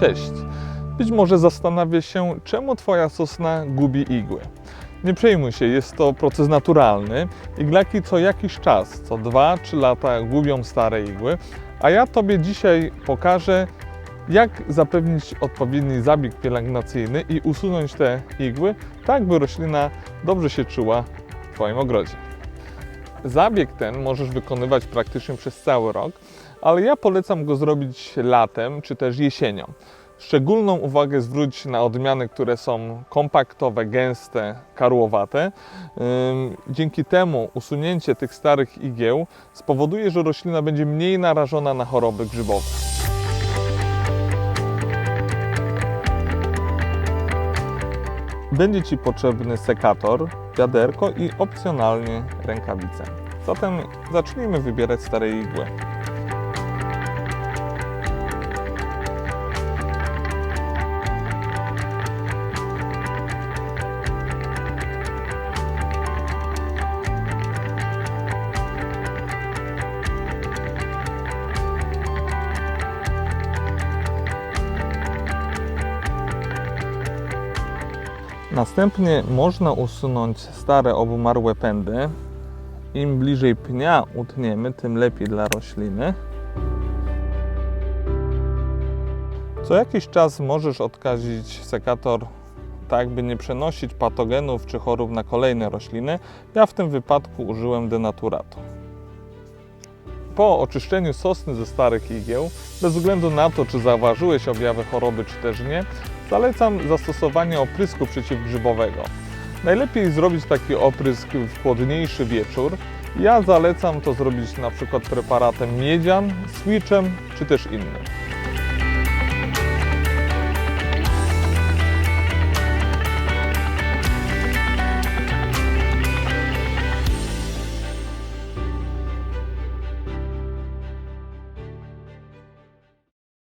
Cześć! Być może zastanawia się, czemu Twoja sosna gubi igły. Nie przejmuj się, jest to proces naturalny. Iglaki co jakiś czas, co 2-3 lata gubią stare igły, a ja Tobie dzisiaj pokażę, jak zapewnić odpowiedni zabieg pielęgnacyjny i usunąć te igły, tak by roślina dobrze się czuła w Twoim ogrodzie. Zabieg ten możesz wykonywać praktycznie przez cały rok, ale ja polecam go zrobić latem czy też jesienią. Szczególną uwagę zwróć na odmiany, które są kompaktowe, gęste, karłowate. Dzięki temu usunięcie tych starych igieł spowoduje, że roślina będzie mniej narażona na choroby grzybowe. Będzie Ci potrzebny sekator, wiaderko i opcjonalnie rękawice. Zatem zacznijmy wybierać stare igły. Następnie można usunąć stare obumarłe pędy. Im bliżej pnia utniemy, tym lepiej dla rośliny. Co jakiś czas możesz odkazić sekator, tak by nie przenosić patogenów czy chorób na kolejne rośliny. Ja w tym wypadku użyłem denaturatu. Po oczyszczeniu sosny ze starych igieł, bez względu na to, czy zauważyłeś objawy choroby, czy też nie, zalecam zastosowanie oprysku przeciwgrzybowego. Najlepiej zrobić taki oprysk w chłodniejszy wieczór. Ja zalecam to zrobić na przykład preparatem miedzian, switchem czy też innym.